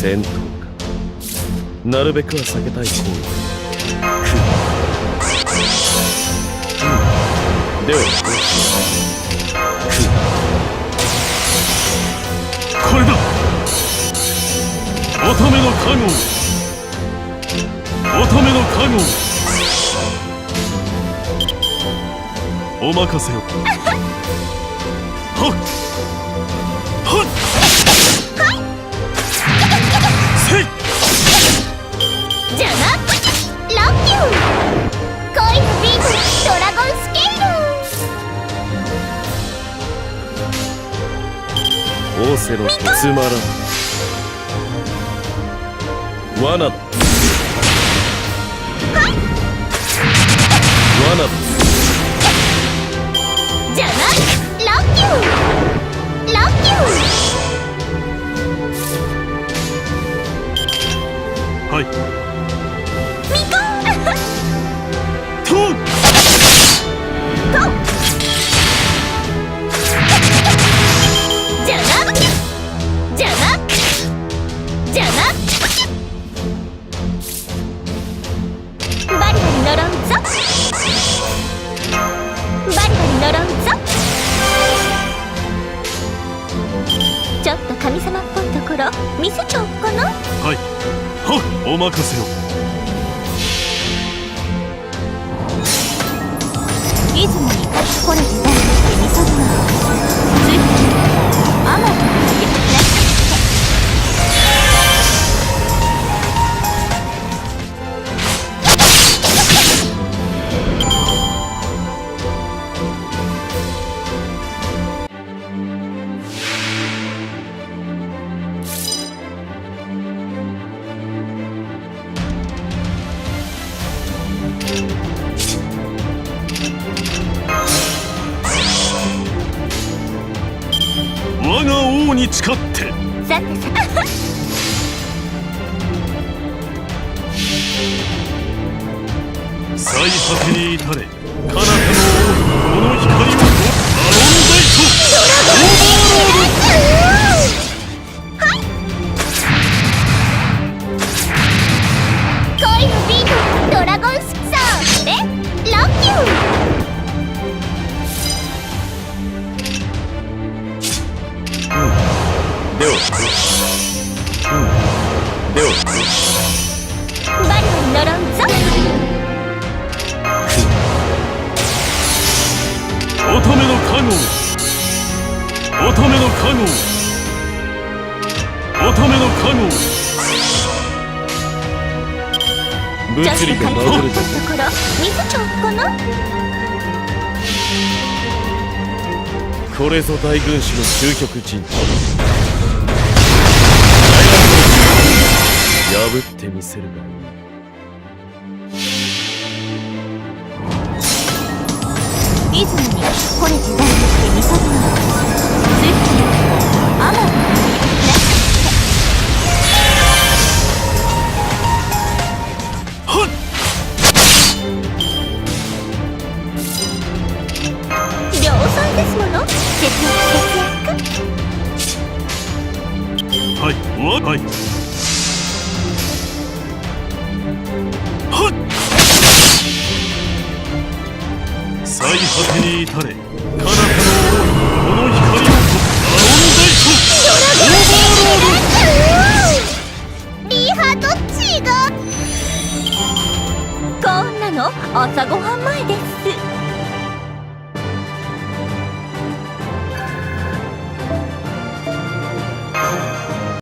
戦闘かなるべくは避けたい行為くではこうしよこれだ乙女の加護乙女の加護お任せを。はっはっオセロつまらん。罠。だ罠。だじゃない。見せちゃおっかな。はい。はっお任せを。出雲にこれに誓って。さてさ最果てに至れうん。ではこうしよバリバリ呪うぞ。乙女の加護。乙女の加護。乙女の加ころ見せちゃおっかなこれぞ大軍師の究極陣せるがいい出雲にこれて大ってみそるわつい。てアマゾンの家はっ量産ですもの節約節約はいわはい果てに至れ彼方の王にこの光をとアロンダイトリハどっちがこんなの朝ごはん前です。